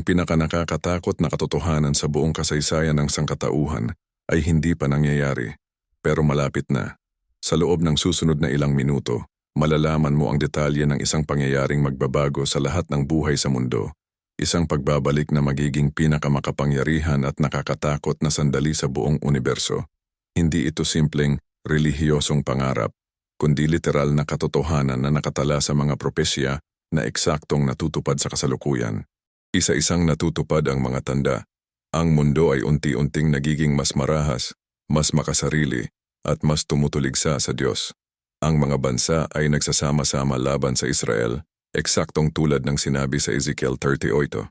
Ang pinakanakakatakot na katotohanan sa buong kasaysayan ng sangkatauhan ay hindi pa nangyayari, pero malapit na. Sa loob ng susunod na ilang minuto, malalaman mo ang detalye ng isang pangyayaring magbabago sa lahat ng buhay sa mundo. Isang pagbabalik na magiging pinakamakapangyarihan at nakakatakot na sandali sa buong universo. Hindi ito simpleng relihiyosong pangarap, kundi literal na katotohanan na nakatala sa mga propesya na eksaktong natutupad sa kasalukuyan. Isa-isang natutupad ang mga tanda. Ang mundo ay unti-unting nagiging mas marahas, mas makasarili, at mas tumutuligsa sa Diyos. Ang mga bansa ay nagsasama-sama laban sa Israel, eksaktong tulad ng sinabi sa Ezekiel 38.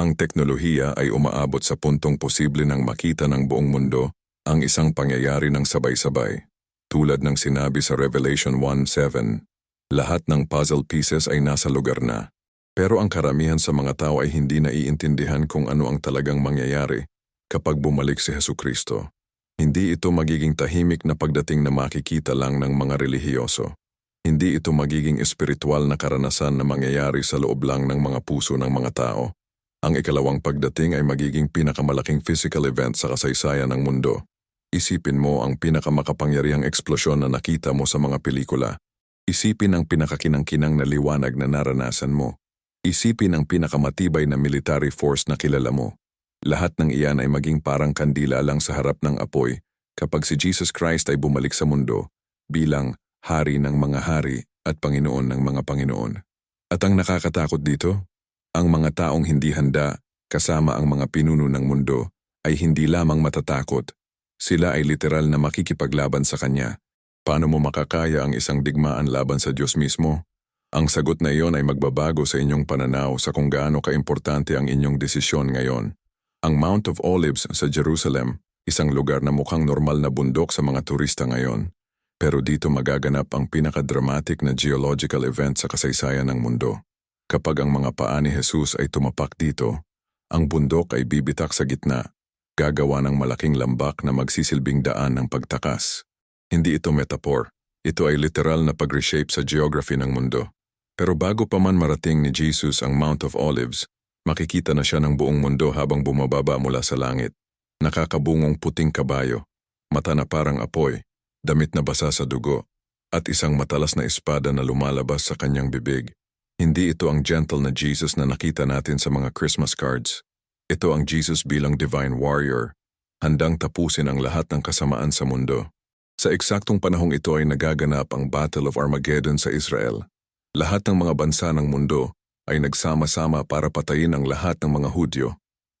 Ang teknolohiya ay umaabot sa puntong posible ng makita ng buong mundo ang isang pangyayari ng sabay-sabay. Tulad ng sinabi sa Revelation 1.7, lahat ng puzzle pieces ay nasa lugar na. Pero ang karamihan sa mga tao ay hindi naiintindihan kung ano ang talagang mangyayari kapag bumalik si Heso Kristo. Hindi ito magiging tahimik na pagdating na makikita lang ng mga relihiyoso. Hindi ito magiging espiritual na karanasan na mangyayari sa loob lang ng mga puso ng mga tao. Ang ikalawang pagdating ay magiging pinakamalaking physical event sa kasaysayan ng mundo. Isipin mo ang pinakamakapangyarihang eksplosyon na nakita mo sa mga pelikula. Isipin ang pinakakinang-kinang na liwanag na naranasan mo. Isipin ang pinakamatibay na military force na kilala mo. Lahat ng iyan ay maging parang kandila lang sa harap ng apoy kapag si Jesus Christ ay bumalik sa mundo bilang Hari ng mga hari at Panginoon ng mga Panginoon. At ang nakakatakot dito, ang mga taong hindi handa kasama ang mga pinuno ng mundo ay hindi lamang matatakot, sila ay literal na makikipaglaban sa Kanya. Paano mo makakaya ang isang digmaan laban sa Diyos mismo? Ang sagot na iyon ay magbabago sa inyong pananaw sa kung gaano kaimportante ang inyong desisyon ngayon. Ang Mount of Olives sa Jerusalem, isang lugar na mukhang normal na bundok sa mga turista ngayon. Pero dito magaganap ang pinakadramatic na geological event sa kasaysayan ng mundo. Kapag ang mga paa ni Jesus ay tumapak dito, ang bundok ay bibitak sa gitna, gagawa ng malaking lambak na magsisilbing daan ng pagtakas. Hindi ito metaphor, ito ay literal na pag-reshape sa geography ng mundo. Pero bago pa man marating ni Jesus ang Mount of Olives, makikita na siya ng buong mundo habang bumababa mula sa langit. Nakakabungong puting kabayo, mata na parang apoy, damit na basa sa dugo, at isang matalas na espada na lumalabas sa kanyang bibig. Hindi ito ang gentle na Jesus na nakita natin sa mga Christmas cards. Ito ang Jesus bilang divine warrior, handang tapusin ang lahat ng kasamaan sa mundo. Sa eksaktong panahong ito ay nagaganap ang Battle of Armageddon sa Israel. Lahat ng mga bansa ng mundo ay nagsama-sama para patayin ang lahat ng mga Hudyo.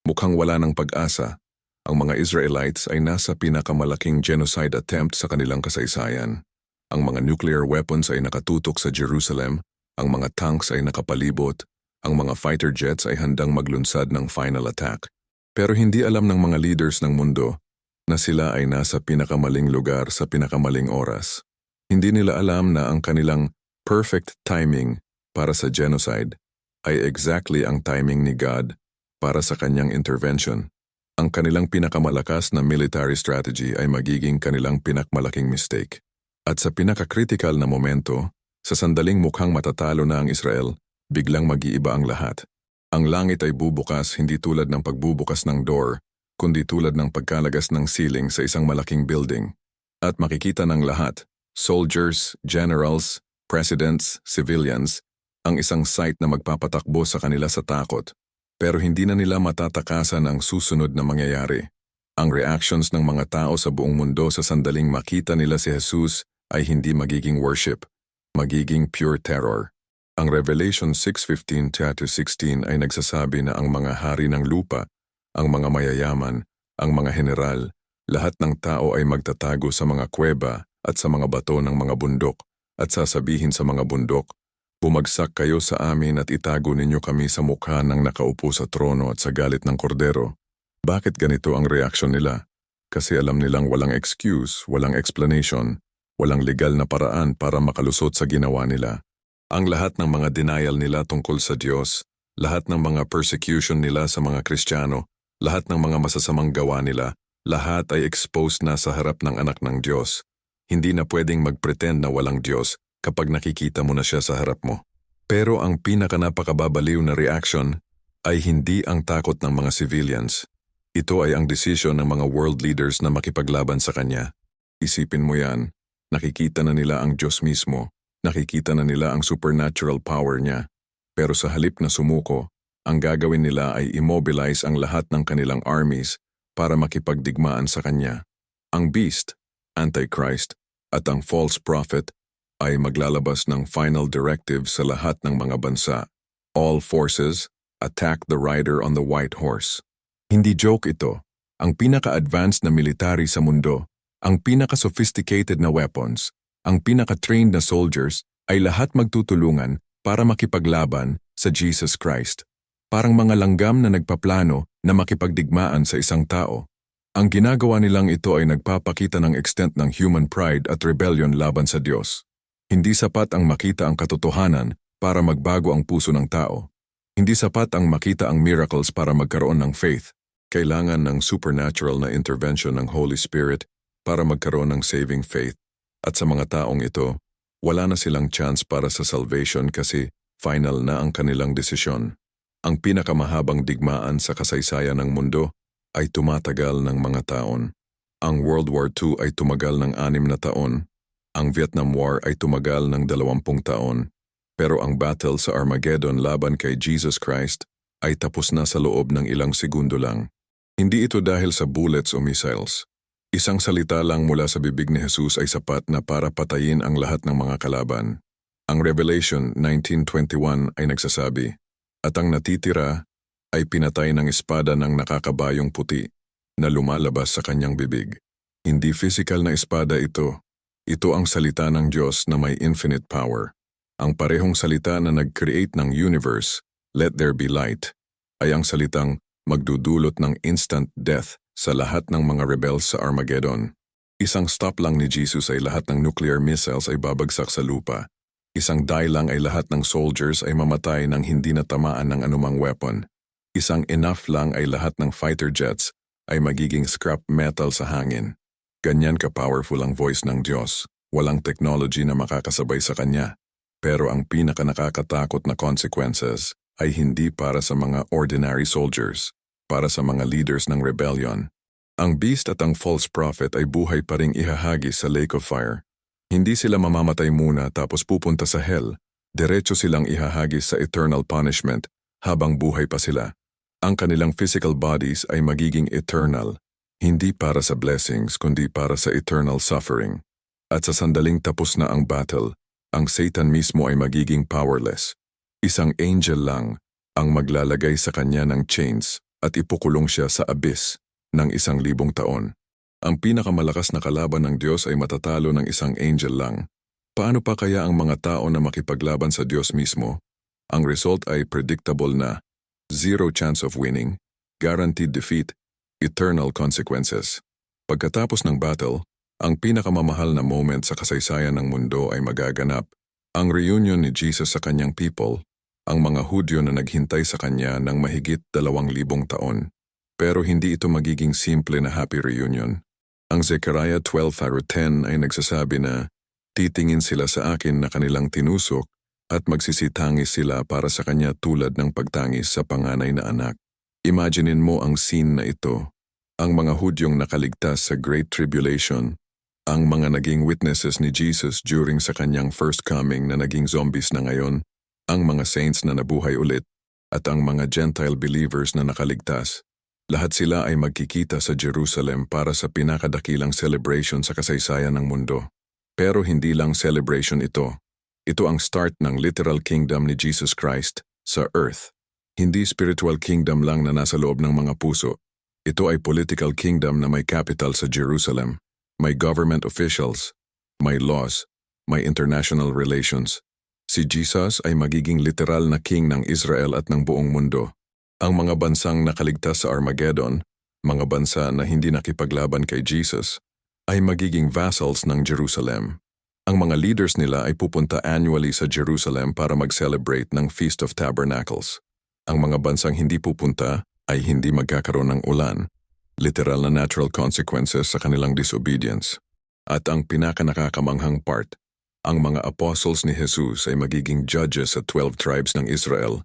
Mukhang wala ng pag-asa. Ang mga Israelites ay nasa pinakamalaking genocide attempt sa kanilang kasaysayan. Ang mga nuclear weapons ay nakatutok sa Jerusalem, ang mga tanks ay nakapalibot, ang mga fighter jets ay handang maglunsad ng final attack. Pero hindi alam ng mga leaders ng mundo na sila ay nasa pinakamaling lugar sa pinakamaling oras. Hindi nila alam na ang kanilang perfect timing para sa genocide ay exactly ang timing ni God para sa kanyang intervention. Ang kanilang pinakamalakas na military strategy ay magiging kanilang pinakmalaking mistake. At sa pinaka-critical na momento, sa sandaling mukhang matatalo na ang Israel, biglang mag-iiba ang lahat. Ang langit ay bubukas hindi tulad ng pagbubukas ng door, kundi tulad ng pagkalagas ng ceiling sa isang malaking building. At makikita ng lahat, soldiers, generals, presidents, civilians, ang isang sight na magpapatakbo sa kanila sa takot. Pero hindi na nila matatakasan ang susunod na mangyayari. Ang reactions ng mga tao sa buong mundo sa sandaling makita nila si Jesus ay hindi magiging worship, magiging pure terror. Ang Revelation 6.15-16 ay nagsasabi na ang mga hari ng lupa, ang mga mayayaman, ang mga general, lahat ng tao ay magtatago sa mga kuweba at sa mga bato ng mga bundok at sasabihin sa mga bundok, Bumagsak kayo sa amin at itago ninyo kami sa mukha ng nakaupo sa trono at sa galit ng kordero. Bakit ganito ang reaksyon nila? Kasi alam nilang walang excuse, walang explanation, walang legal na paraan para makalusot sa ginawa nila. Ang lahat ng mga denial nila tungkol sa Diyos, lahat ng mga persecution nila sa mga Kristiyano, lahat ng mga masasamang gawa nila, lahat ay exposed na sa harap ng anak ng Diyos. Hindi na pwedeng magpretend na walang Diyos kapag nakikita mo na siya sa harap mo. Pero ang pinakanapakababaliw na reaction, ay hindi ang takot ng mga civilians. Ito ay ang desisyon ng mga world leaders na makipaglaban sa kanya. Isipin mo yan, nakikita na nila ang Diyos mismo, nakikita na nila ang supernatural power niya. Pero sa halip na sumuko, ang gagawin nila ay immobilize ang lahat ng kanilang armies para makipagdigmaan sa kanya. Ang beast, Antichrist, at ang false prophet ay maglalabas ng final directive sa lahat ng mga bansa. All forces, attack the rider on the white horse. Hindi joke ito. Ang pinaka-advanced na military sa mundo, ang pinaka-sophisticated na weapons, ang pinaka-trained na soldiers ay lahat magtutulungan para makipaglaban sa Jesus Christ. Parang mga langgam na nagpaplano na makipagdigmaan sa isang tao. Ang ginagawa nilang ito ay nagpapakita ng extent ng human pride at rebellion laban sa Diyos. Hindi sapat ang makita ang katotohanan para magbago ang puso ng tao. Hindi sapat ang makita ang miracles para magkaroon ng faith. Kailangan ng supernatural na intervention ng Holy Spirit para magkaroon ng saving faith. At sa mga taong ito, wala na silang chance para sa salvation kasi final na ang kanilang desisyon. Ang pinakamahabang digmaan sa kasaysayan ng mundo ay tumatagal ng mga taon. Ang World War II ay tumagal ng anim na taon. Ang Vietnam War ay tumagal ng dalawampung taon. Pero ang battle sa Armageddon laban kay Jesus Christ ay tapos na sa loob ng ilang segundo lang. Hindi ito dahil sa bullets o missiles. Isang salita lang mula sa bibig ni Jesus ay sapat na para patayin ang lahat ng mga kalaban. Ang Revelation 19.21 ay nagsasabi, At ang natitira ay pinatay ng espada ng nakakabayong puti na lumalabas sa kanyang bibig. Hindi physical na espada ito. Ito ang salita ng Diyos na may infinite power. Ang parehong salita na nag-create ng universe, let there be light, ay ang salitang magdudulot ng instant death sa lahat ng mga rebels sa Armageddon. Isang stop lang ni Jesus ay lahat ng nuclear missiles ay babagsak sa lupa. Isang die lang ay lahat ng soldiers ay mamatay nang hindi natamaan ng anumang weapon. Isang enough lang ay lahat ng fighter jets ay magiging scrap metal sa hangin. Ganyan ka-powerful ang voice ng Diyos. Walang technology na makakasabay sa Kanya. Pero ang pinaka nakakatakot na consequences ay hindi para sa mga ordinary soldiers, para sa mga leaders ng rebellion. Ang beast at ang false prophet ay buhay pa ring ihahagis sa lake of fire. Hindi sila mamamatay muna tapos pupunta sa hell. Diretso silang ihahagis sa eternal punishment habang buhay pa sila. Ang kanilang physical bodies ay magiging eternal, hindi para sa blessings kundi para sa eternal suffering. At sa sandaling tapos na ang battle, ang Satan mismo ay magiging powerless. Isang angel lang ang maglalagay sa kanya ng chains at ipukulong siya sa abyss ng isang libong taon. Ang pinakamalakas na kalaban ng Diyos ay matatalo ng isang angel lang. Paano pa kaya ang mga tao na makipaglaban sa Diyos mismo? Ang result ay predictable na zero chance of winning, guaranteed defeat, eternal consequences. Pagkatapos ng battle, ang pinakamamahal na moment sa kasaysayan ng mundo ay magaganap. Ang reunion ni Jesus sa kanyang people, ang mga Hudyo na naghintay sa kanya ng mahigit dalawang libong taon. Pero hindi ito magiging simple na happy reunion. Ang Zechariah 12.10 ay nagsasabi na, Titingin sila sa akin na kanilang tinusok at magsisitangis sila para sa kanya tulad ng pagtangis sa panganay na anak. Imaginein mo ang scene na ito. Ang mga Hudyong nakaligtas sa Great Tribulation, ang mga naging witnesses ni Jesus during sa kanyang first coming na naging zombies na ngayon, ang mga saints na nabuhay ulit, at ang mga Gentile believers na nakaligtas. Lahat sila ay magkikita sa Jerusalem para sa pinakadakilang celebration sa kasaysayan ng mundo. Pero hindi lang celebration ito. Ito ang start ng literal kingdom ni Jesus Christ sa earth. Hindi spiritual kingdom lang na nasa loob ng mga puso. Ito ay political kingdom na may capital sa Jerusalem. May government officials, may laws, may international relations. Si Jesus ay magiging literal na king ng Israel at ng buong mundo. Ang mga bansang nakaligtas sa Armageddon, mga bansa na hindi nakipaglaban kay Jesus, ay magiging vassals ng Jerusalem. Ang mga leaders nila ay pupunta annually sa Jerusalem para mag-celebrate ng Feast of Tabernacles. Ang mga bansang hindi pupunta ay hindi magkakaroon ng ulan, literal na natural consequences sa kanilang disobedience. At ang pinakanakakamanghang part, ang mga apostles ni Jesus ay magiging judges sa 12 tribes ng Israel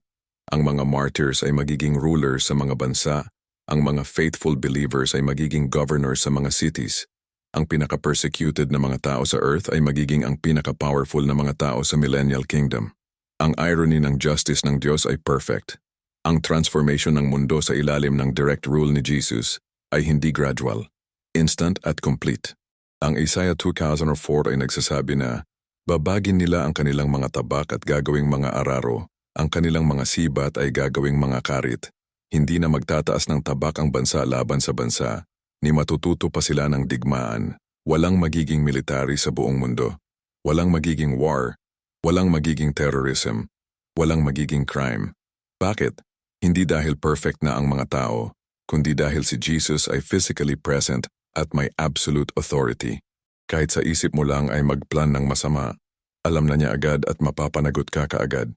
Ang mga martyrs ay magiging rulers sa mga bansa. Ang mga faithful believers ay magiging governors sa mga cities. Ang pinaka-persecuted na mga tao sa earth ay magiging ang pinaka-powerful na mga tao sa millennial kingdom. Ang irony ng justice ng Diyos ay perfect. Ang transformation ng mundo sa ilalim ng direct rule ni Jesus ay hindi gradual, instant at complete. Ang Isaiah 2004 ay nagsasabi na, babagin nila ang kanilang mga tabak at gagawing mga araro, ang kanilang mga sibat ay gagawing mga karit. Hindi na magtataas ng tabak ang bansa laban sa bansa, ni matututo pa sila ng digmaan. Walang magiging military sa buong mundo. Walang magiging war. Walang magiging terrorism. Walang magiging crime. Bakit? Hindi dahil perfect na ang mga tao, kundi dahil si Jesus ay physically present at may absolute authority. Kahit sa isip mo lang ay magplan ng masama, alam na niya agad at mapapanagot ka kaagad.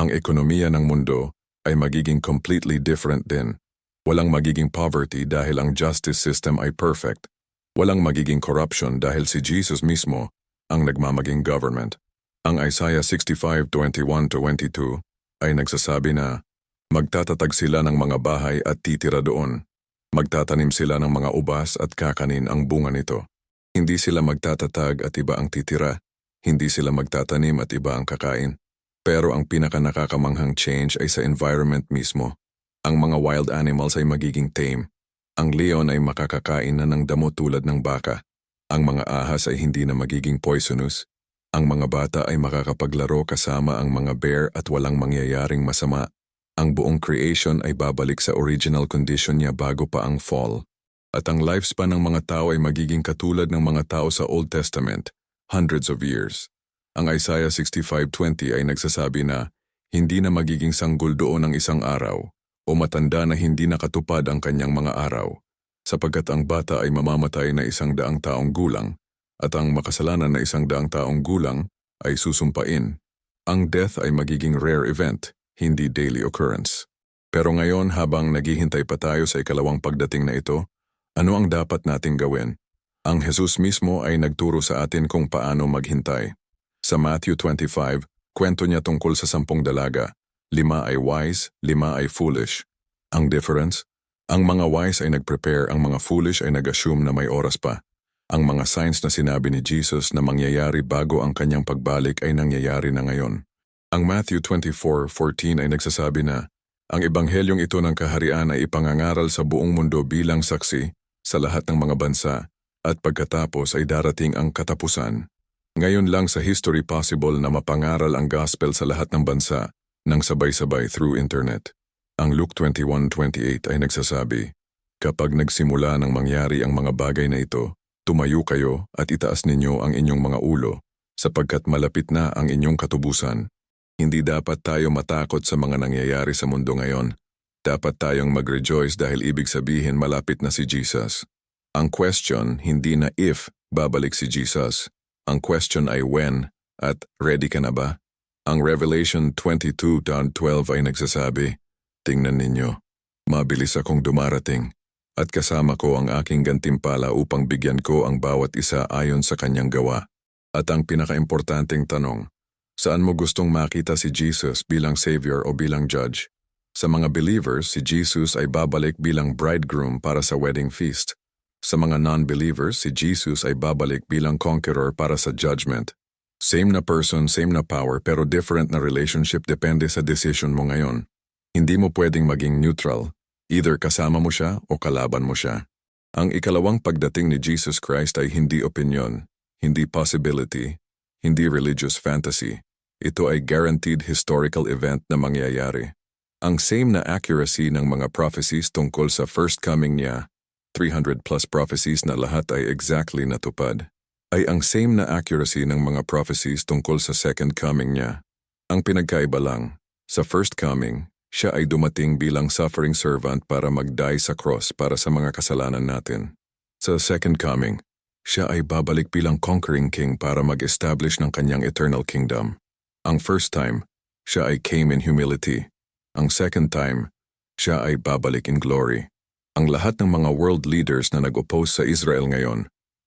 Ang ekonomiya ng mundo ay magiging completely different din. Walang magiging poverty dahil ang justice system ay perfect. Walang magiging corruption dahil si Jesus mismo ang nagmamaging government. Ang Isaiah 65:21-22 ay nagsasabi na, Magtatatag sila ng mga bahay at titira doon. Magtatanim sila ng mga ubas at kakanin ang bunga nito. Hindi sila magtatatag at iba ang titira. Hindi sila magtatanim at iba ang kakain. Pero ang pinaka nakakamanghang change ay sa environment mismo. Ang mga wild animals ay magiging tame. Ang leon ay makakakain na ng damo tulad ng baka. Ang mga ahas ay hindi na magiging poisonous. Ang mga bata ay makakapaglaro kasama ang mga bear at walang mangyayaring masama. Ang buong creation ay babalik sa original condition niya bago pa ang fall. At ang lifespan ng mga tao ay magiging katulad ng mga tao sa Old Testament, hundreds of years. Ang Isaiah 65.20 ay nagsasabi na, hindi na magiging sanggol doon ang isang araw, o matanda na hindi nakatupad ang kanyang mga araw, sapagkat ang bata ay mamamatay na isang daang taong gulang, at ang makasalanan na isang daang taong gulang ay susumpain. Ang death ay magiging rare event, hindi daily occurrence. Pero ngayon habang naghihintay pa tayo sa ikalawang pagdating na ito, ano ang dapat nating gawin? Ang Jesus mismo ay nagturo sa atin kung paano maghintay. Sa Matthew 25, kwento niya tungkol sa sampung dalaga. Lima ay wise, lima ay foolish. Ang difference? Ang mga wise ay nag-prepare, ang mga foolish ay nag-assume na may oras pa. Ang mga signs na sinabi ni Jesus na mangyayari bago ang kanyang pagbalik ay nangyayari na ngayon. Ang Matthew 24:14 ay nagsasabi na, ang ebanghelyong ito ng kaharian ay ipangangaral sa buong mundo bilang saksi sa lahat ng mga bansa at pagkatapos ay darating ang katapusan. Ngayon lang sa history possible na mapangaral ang gospel sa lahat ng bansa ng sabay-sabay through internet. Ang Luke 21:28 ay nagsasabi, Kapag nagsimula ng mangyari ang mga bagay na ito, tumayo kayo at itaas ninyo ang inyong mga ulo, sapagkat malapit na ang inyong katubusan. Hindi dapat tayo matakot sa mga nangyayari sa mundo ngayon. Dapat tayong mag-rejoice dahil ibig sabihin malapit na si Jesus. Ang question, hindi na if babalik si Jesus. Ang question ay when at ready ka na ba? Ang Revelation 22.12 ay nagsasabi, Tingnan ninyo, mabilis akong dumarating at kasama ko ang aking gantimpala upang bigyan ko ang bawat isa ayon sa kanyang gawa. At ang pinakaimportanteng tanong, Saan mo gustong makita si Jesus bilang Savior o bilang Judge? Sa mga believers, si Jesus ay babalik bilang bridegroom para sa wedding feast. Sa mga non-believers, si Jesus ay babalik bilang conqueror para sa judgment. Same na person, same na power, pero different na relationship depende sa decision mo ngayon. Hindi mo pwedeng maging neutral. Either kasama mo siya o kalaban mo siya. Ang ikalawang pagdating ni Jesus Christ ay hindi opinion, hindi possibility, hindi religious fantasy. Ito ay guaranteed historical event na mangyayari. Ang same na accuracy ng mga prophecies tungkol sa first coming niya, 300 plus prophecies na lahat ay exactly natupad, ay ang same na accuracy ng mga prophecies tungkol sa second coming niya. Ang pinagkaiba lang, sa first coming, siya ay dumating bilang suffering servant para mag-die sa cross para sa mga kasalanan natin. Sa second coming, siya ay babalik bilang conquering king para mag-establish ng kanyang eternal kingdom. Ang first time, siya ay came in humility. Ang second time, siya ay babalik in glory. Ang lahat ng mga world leaders na nag-oppose sa Israel ngayon,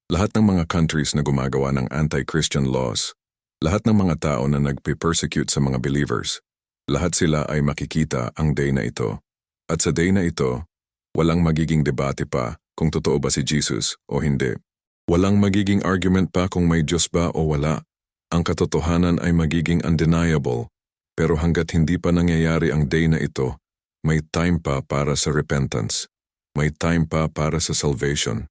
lahat ng mga countries na gumagawa ng anti-Christian laws, lahat ng mga tao na nagpe-persecute sa mga believers, Lahat sila ay makikita ang day na ito. At sa day na ito, walang magiging debate pa kung totoo ba si Jesus o hindi. Walang magiging argument pa kung may Diyos ba o wala. Ang katotohanan ay magiging undeniable. Pero hanggat hindi pa nangyayari ang day na ito, may time pa para sa repentance. May time pa para sa salvation.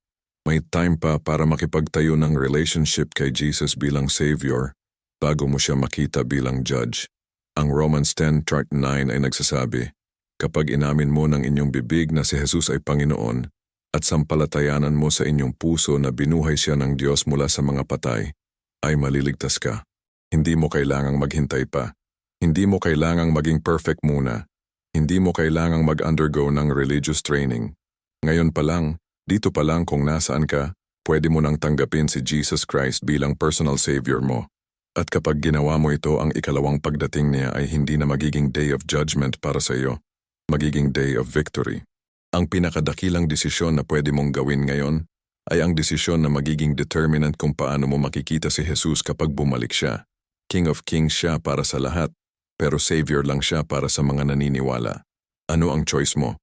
May time pa para makipagtayo ng relationship kay Jesus bilang Savior bago mo siya makita bilang Judge. Ang Romans 10 chart 9 ay nagsasabi, Kapag inamin mo ng inyong bibig na si Jesus ay Panginoon at sampalatayanan mo sa inyong puso na binuhay siya ng Diyos mula sa mga patay, ay maliligtas ka. Hindi mo kailangang maghintay pa. Hindi mo kailangang maging perfect muna. Hindi mo kailangang mag-undergo ng religious training. Ngayon pa lang, dito pa lang kung nasaan ka, pwede mo nang tanggapin si Jesus Christ bilang personal savior mo. At kapag ginawa mo ito, ang ikalawang pagdating niya ay hindi na magiging day of judgment para sa iyo, magiging day of victory. Ang pinakadakilang desisyon na pwede mong gawin ngayon ay ang desisyon na magiging determinant kung paano mo makikita si Jesus kapag bumalik siya. King of Kings siya para sa lahat, pero Savior lang siya para sa mga naniniwala. Ano ang choice mo?